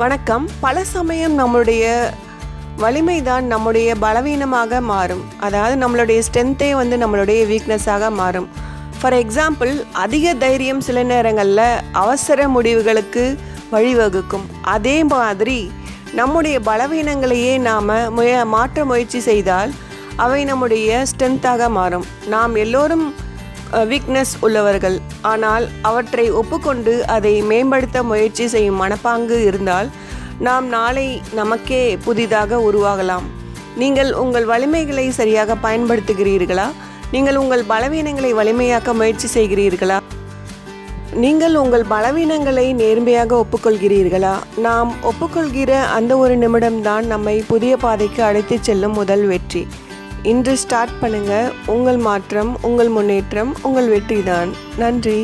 வணக்கம். பல சமயம் நம்மளுடைய வலிமை தான் நம்முடைய பலவீனமாக மாறும். அதாவது நம்மளுடைய ஸ்ட்ரென்த்தே வந்து நம்மளுடைய வீக்னஸாக மாறும். ஃபார் எக்ஸாம்பிள் அதிக தைரியம் சில நேரங்களில் அவசர முடிவுகளுக்கு வழிவகுக்கும். அதே மாதிரி நம்முடைய பலவீனங்களையே நாம் முய மாற்ற முயற்சி செய்தால் அவை நம்முடைய ஸ்ட்ரென்த்தாக மாறும். நாம் எல்லோரும் வீக்னஸ் உள்ளவர்கள். ஆனால் அவற்றை ஒப்புக்கொண்டு அதை மேம்படுத்த முயற்சி செய்யும் மனப்பாங்கு இருந்தால் நாம் நாளை நமக்கே புதிதாக உருவாகலாம். நீங்கள் உங்கள் வலிமைகளை சரியாக பயன்படுத்துகிறீர்களா? நீங்கள் உங்கள் பலவீனங்களை வலிமையாக்க முயற்சி செய்கிறீர்களா? நீங்கள் உங்கள் பலவீனங்களை நேர்மையாக ஒப்புக்கொள்கிறீர்களா? நாம் ஒப்புக்கொள்கிற அந்த ஒரு நிமிடம்தான் நம்மை புதிய பாதைக்கு அழைத்துச் செல்லும் முதல் வெற்றி. இன்று ஸ்டார்ட் பண்ணுங்க. உங்கள் மாற்றம் உங்கள் முன்னேற்றம் உங்கள் வெற்றி தான் நன்றி.